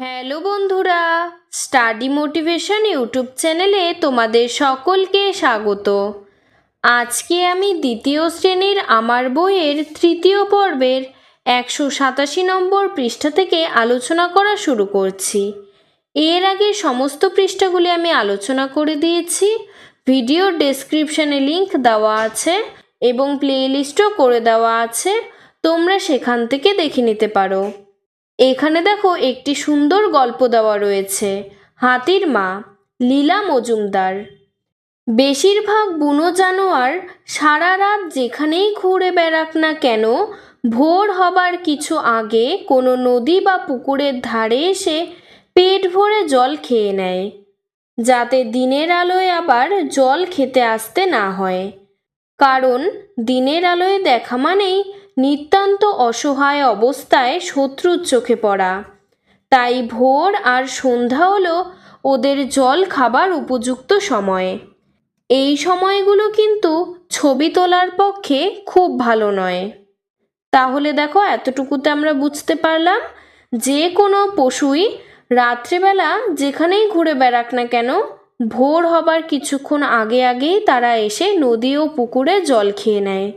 Hello বন্ধুরা study motivation YouTube চ্যানেলে তোমাদের সকলকে স্বাগত। আজকে আমি দ্বিতীয় শ্রেণির আমার বইয়ের তৃতীয় পর্বের একশো সাতাশি নম্বর পৃষ্ঠা থেকে আলোচনা করা শুরু করছি। এর আগে সমস্ত পৃষ্ঠাগুলি আমি আলোচনা করে দিয়েছি, ভিডিও ডেসক্রিপশানে লিংক দেওয়া আছে এবং প্লেলিস্টও করে দেওয়া আছে, তোমরা সেখান থেকে দেখে নিতে পারো। এখানে দেখো একটি সুন্দর গল্প দেওয়া রয়েছে। হাতির মা, লীলা মজুমদার। বেশিরভাগ বুনো জানোয়ার সারা রাত যেখানেই ঘুরে বেড়াক না কেন, ভোর হবার কিছু আগে কোনো নদী বা পুকুরের ধারে এসে পেট ভরে জল খেয়ে নেয়, যাতে দিনের আলোয় আবার জল খেতে আসতে না হয়। কারণ দিনের আলোয় দেখা মানেই নিতান্ত অসহায় অবস্থায় শত্রুর চোখে পড়া। তাই ভোর আর সন্ধ্যা হলো ওদের জল খাবার উপযুক্ত সময়। এই সময়গুলো কিন্তু ছবি তোলার পক্ষে খুব ভালো নয়। তাহলে দেখো এতটুকুতে আমরা বুঝতে পারলাম যে কোনো পশুই রাত্রেবেলা যেখানেই ঘুরে বেড়াক না কেন, ভোর হবার কিছুক্ষণ আগে আগেই তারা এসে নদী ও পুকুরে জল খেয়ে নেয়।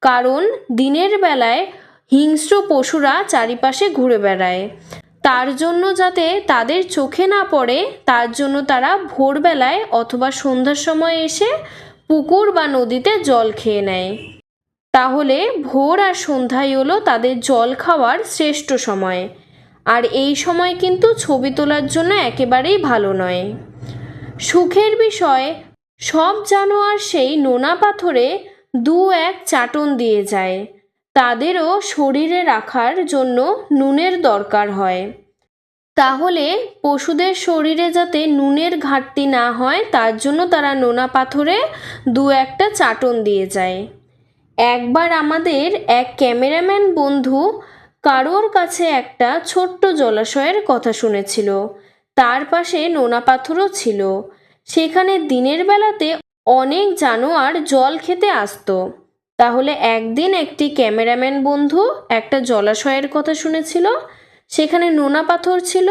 কারণ দিনের বেলায় হিংস্র পশুরা চারিপাশে ঘুরে বেড়ায়। তার জন্য যাতে তাদের চোখে না পড়ে, তার জন্য তারা ভোরবেলায় অথবা সন্ধ্যার সময় এসে পুকুর বা নদীতে জল খেয়ে নেয়। তাহলে ভোর আর সন্ধ্যায় হলো তাদের জল খাওয়ার শ্রেষ্ঠ সময়। আর এই সময় কিন্তু ছবি তোলার জন্য একেবারেই ভালো নয়। সুখের বিষয়, সব জানোয়ার সেই নোনা পাথরে দু এক চাটন দিয়ে যায়। তাদেরও শরীরে রাখার জন্য নুনের দরকার হয়। তাহলে পশুদের শরীরে যাতে নুনের ঘাটতি না হয়, তার জন্য তারা নোনা পাথরে দু একটা চাটন দিয়ে যায়। একবার আমাদের এক ক্যামেরাম্যান বন্ধু কারোর কাছে একটা ছোট্ট জলাশয়ের কথা শুনেছিল। তার পাশে নোনা পাথরও ছিল। সেখানে দিনের বেলাতে অনেক জানোয়ার জল খেতে আসতো। তাহলে একদিন একটি ক্যামেরাম্যান বন্ধু একটা জলাশয়ের কথা শুনেছিল, সেখানে নোনা পাথর ছিল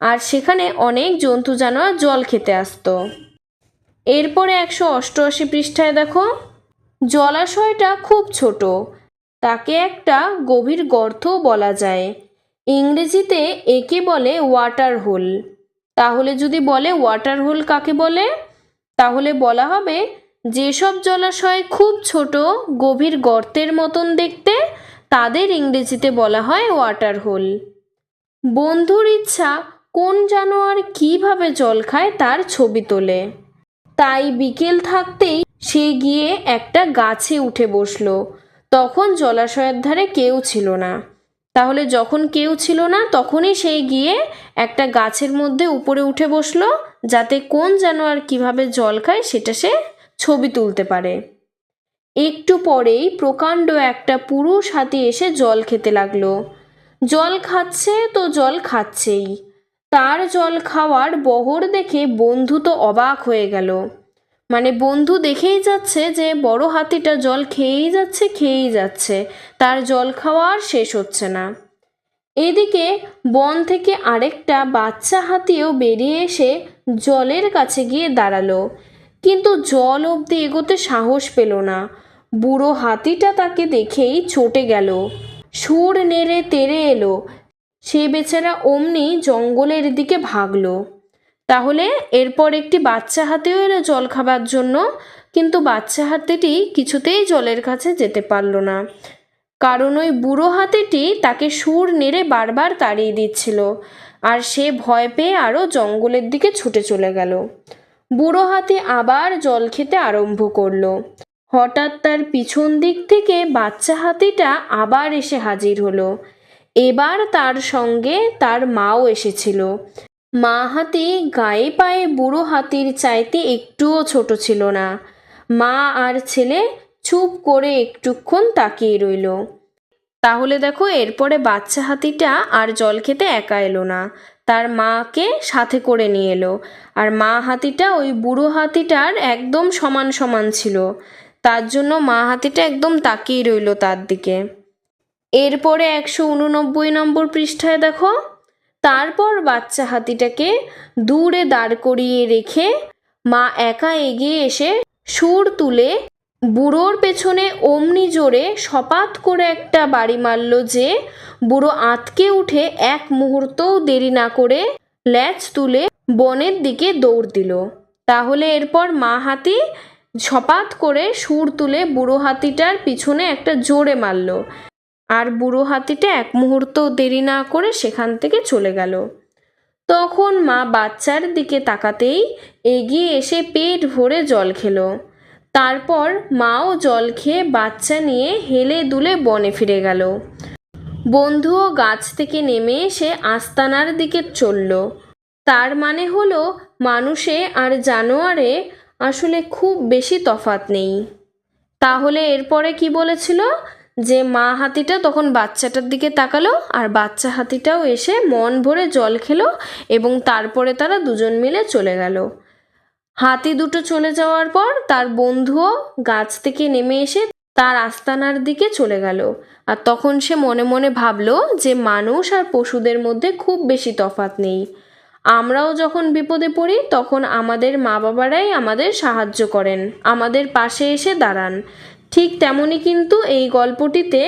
আর সেখানে অনেক জন্তু জানোয়ার জল খেতে আসতো। এরপরে একশো অষ্টআশি পৃষ্ঠায় দেখো, জলাশয়টা খুব ছোট, তাকে একটা গভীর গর্তও বলা যায়। ইংরেজিতে একে বলে ওয়াটার হোল তাহলে যদি বলে ওয়াটার হোল কাকে বলে? তাহলে বলা হবে যেসব জলাশয় খুব ছোট, গভীর গর্তের মতন দেখতে, তাদের ইংরেজিতে বলা হয় ওয়াটার হোল বন্ধুর ইচ্ছা কোন জানোয়ার কীভাবে জল খায় তার ছবি তোলে। তাই বিকেল থাকতেই সে গিয়ে একটা গাছে উঠে বসল। তখন জলাশয়ের ধারে কেউ ছিল না। তাহলে যখন কেউ ছিল না, তখনই সে গিয়ে একটা গাছের মধ্যে উপরে উঠে বসল, যাতে কোন জানোয়ার কীভাবে জল খায় সেটা সে ছবি তুলতে পারে। একটু পরেই প্রকাণ্ড একটা পুরুষ হাতি এসে জল খেতে লাগল। জল খাচ্ছে তো জল খাচ্ছেই। তার জল খাওয়ার বহর দেখে বন্ধু তো অবাক হয়ে গেল। মানে বন্ধু দেখেই যাচ্ছে যে বড় হাতিটা জল খেয়েই যাচ্ছে খেয়েই যাচ্ছে। তার জল খাওয়া আর শেষ হচ্ছে না। এদিকে বন থেকে আরেকটা বাচ্চা হাতিও বেরিয়ে এসে জলের কাছে গিয়ে দাঁড়াল। কিন্তু জল অবধি এগোতে সাহস পেল না। বুড়ো হাতিটা তাকে দেখেই চটে গেল। সুর নেড়ে তেড়ে এলো। সে বেচারা অমনি জঙ্গলের দিকে ভাগলো। তাহলে এরপর একটি বাচ্চা হাতিও এলো জল খাবার জন্য, কিন্তু বাচ্চা হাতিটি কিছুতেই জলের কাছে যেতে পারল না। কারণ ওই বুড়ো হাতিটি তাকে সুর নেড়ে বারবার তাড়িয়ে দিচ্ছিল, আর সে ভয় পেয়ে আরও জঙ্গলের দিকে ছুটে চলে গেল। বুড়ো হাতি আবার জল খেতে আরম্ভ করল। হঠাৎ তার পিছন দিক থেকে বাচ্চা হাতিটা আবার এসে হাজির হলো। এবার তার সঙ্গে তার মাও এসেছিল। মা হাতি গায়ে পায়ে বুড়ো হাতির চাইতে একটুও ছোট ছিল না। মা আর ছেলে চুপ করে একটুক্ষণ তাকিয়ে রইল। তাহলে দেখো এরপরে বাচ্চা হাতিটা আর জল খেতে একা এলো না। তার মাকে সাথে করে নিয়ে এলো। আর মা হাতিটা ওই বুড়ো হাতিটার একদম সমান সমান ছিল। তার জন্য মা হাতিটা একদম তাকিয়ে রইল তার দিকে। এরপরে একশো উননব্বই নম্বর পৃষ্ঠায় দেখো তারপর বাচ্চা হাতিটাকে দূরে দাঁড় করিয়ে রেখে মা একা এগিয়ে এসে সুর তুলে বুড়োর পেছনে অমনি জোরে সপাত করে একটা বাড়ি মারল যে বুড়ো আতকে উঠে এক মুহূর্তও দেরি না করে ল্যাচ তুলে বনের দিকে দৌড় দিল। তাহলে এরপর মা হাতি ছপাত করে সুর তুলে বুড়ো হাতিটার পিছনে একটা জোরে মারল। আর বুড়ো হাতিটা এক মুহূর্তও দেরি না করে সেখান থেকে চলে গেল। তখন মা বাচ্চার দিকে তাকাতেই এগিয়ে এসে পেট ভরে জল খেলো। তারপর মাও জল খেয়ে বাচ্চা নিয়ে হেলে দুলে বনে ফিরে গেল। বন্ধুও গাছ থেকে নেমে এসে আস্তানার দিকে চলল। তার মানে হলো, মানুষে আর জানোয়ারে আসলে খুব বেশি তফাত নেই। তাহলে এরপরে কি বলেছিল? যে মা হাতিটা তখন বাচ্চাটার দিকে তাকালো আর বাচ্চা হাতিটাও এসে মন ভরে জল খেলো এবং তারপরে তারা দুজন মিলে চলে গেল। হাতি দুটো চলে যাওয়ার পর তার বন্ধুও গাছ থেকে নেমে এসে তার আস্তানার দিকে চলে গেল। আর তখন সে মনে মনে ভাবলো যে মানুষ আর পশুদের মধ্যে খুব বেশি তফাত নেই। আমরাও যখন বিপদে পড়ি, তখন আমাদের মা বাবারাই আমাদের সাহায্য করেন, আমাদের পাশে এসে দাঁড়ান। ঠিক তেমনই কিন্তু এই গল্পটিতে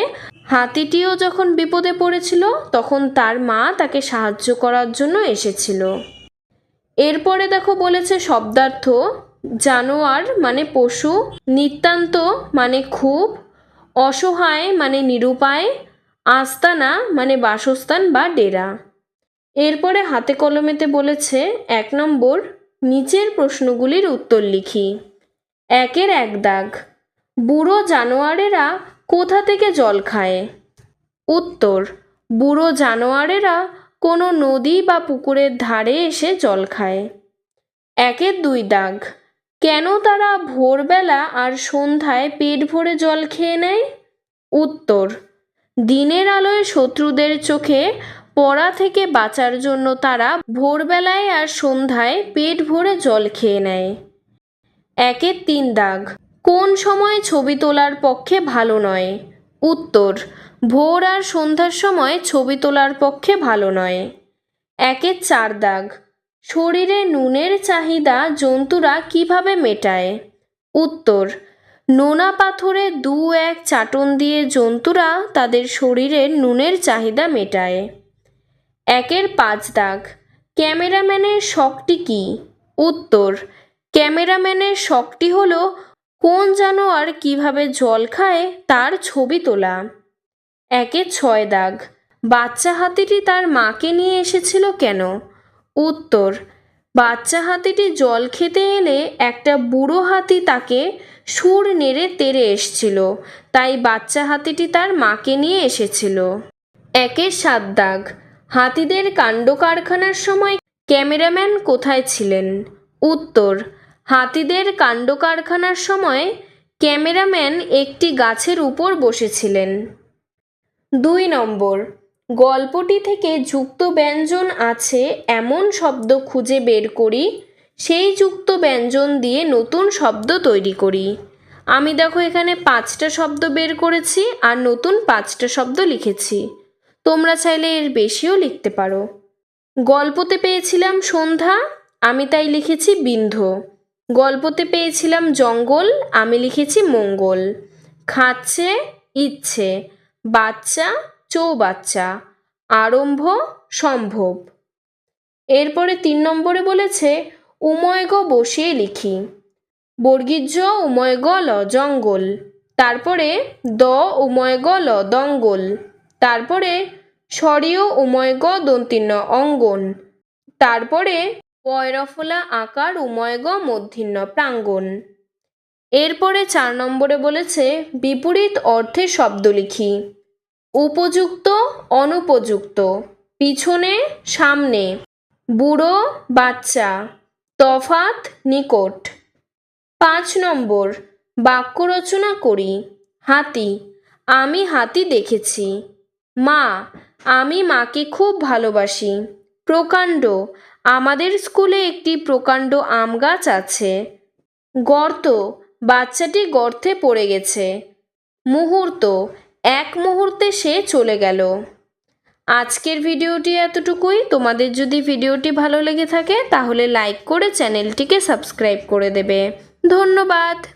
হাতিটিও যখন বিপদে পড়েছিল, তখন তার মা তাকে সাহায্য করার জন্য এসেছিল। এরপরে দেখো বলেছে শব্দার্থ, জানোয়ার মানে পশু, নিতান্ত মানে খুব, অসহায় মানে নিরুপায়, আস্তানা মানে বাসস্থান বা ডেরা। এরপরে হাতে কলমেতে বলেছে, এক নম্বর, নিচের প্রশ্নগুলির উত্তর লিখি। একের এক দাগ। বুড়ো জানোয়ারেরা কোথা থেকে জল খায়? উত্তর, বুড়ো জানোয়ারেরা কোনো নদী বা পুকুরের ধারে এসে জল খায়। একের দুই দাগ, কেন তারা ভোরবেলা আর সন্ধ্যায় পেট ভরে জল খেয়ে নেয়? উত্তর, দিনের আলোয় শত্রুদের চোখে পড়া থেকে বাঁচার জন্য তারা ভোরবেলায় আর সন্ধ্যায় পেট ভরে জল খেয়ে নেয়। একের তিন দাগ কোন সময় ছবি তোলার পক্ষে ভালো নয়? উত্তর, ভোর আর সন্ধ্যার সময় ছবি তোলার পক্ষে ভালো নয়। একের চার দাগ। শরীরে নুনের চাহিদা জন্তুরা কীভাবে মেটায়? উত্তর, নোনা পাথরে দু এক চাটন দিয়ে জন্তুরা তাদের শরীরের নুনের চাহিদা মেটায়। একের পাঁচ দাগ। ক্যামেরাম্যানের শখটি কি? উত্তর, ক্যামেরাম্যানের শখটি হলো কোন জানোয়ার কীভাবে জল খায় তার ছবি তোলা। একে ছয় দাগ, বাচ্চা হাতিটি তার মাকে নিয়ে এসেছিল কেন? উত্তর, বাচ্চা হাতিটি জল খেতে এলে একটা বুড়ো হাতি তাকে সুর নেড়ে তেড়ে এসছিল, তাই বাচ্চা হাতিটি তার মাকে নিয়ে এসেছিল। একে সাত দাগ, হাতিদের কাণ্ড কারখানার সময় ক্যামেরাম্যান কোথায় ছিলেন? উত্তর হাতিদের কাণ্ড কারখানার সময় ক্যামেরাম্যান একটি গাছের উপর বসেছিলেন। দুই নম্বর, গল্পটি থেকে যুক্ত ব্যঞ্জন আছে এমন শব্দ খুঁজে বের করি, সেই যুক্ত ব্যঞ্জন দিয়ে নতুন শব্দ তৈরি করি। আমি দেখো এখানে পাঁচটা শব্দ বের করেছি আর নতুন পাঁচটা শব্দ লিখেছি। তোমরা চাইলে এর বেশিও লিখতে পারো। গল্পতে পেয়েছিলাম সন্ধ্যা, আমি তাই লিখেছি বিন্ধ। গল্পতে পেয়েছিলাম জঙ্গল, আমি লিখেছি মঙ্গল। খাচ্ছে ইচ্ছে, বাচ্চা, চৌবাচ্চা, আরম্ভ, সম্ভব। এরপরে তিন নম্বরে বলেছে উময়গ বসিয়ে লিখি। বর্গীর্য উময়গ ল জঙ্গল, তারপরে দ উময়গ ল দঙ্গল, তারপরে স্বরীয় উময়গ দন্তিন্য অঙ্গন, তারপরে পয়রফলা আকার উময়গ মধ্যাহ্ন প্রাঙ্গণ। এরপরে চার নম্বরে বলেছে, বিপরীত অর্থে শব্দ লিখি উপযুক্ত, অনুপযুক্ত। পিছনে, সামনে। বুড়ো, বাচ্চা। তফাত নিকট। পাঁচ নম্বর, বাক্য রচনা করি। হাতি। আমি হাতি দেখেছি। মা। আমি মাকে খুব ভালোবাসি। প্রকাণ্ড। আমাদের স্কুলে একটি প্রকাণ্ড আম গাছ আছে। গর্ত, বাচ্চাটি গর্তে পড়ে গেছে। মুহূর্ত, এক মুহূর্তে সে চলে গেল। আজকের ভিডিওটি এতটুকুই। তোমাদের যদি ভিডিওটি ভালো লেগে থাকে, তাহলে লাইক করে চ্যানেলটিকে সাবস্ক্রাইব করে দেবে। ধন্যবাদ।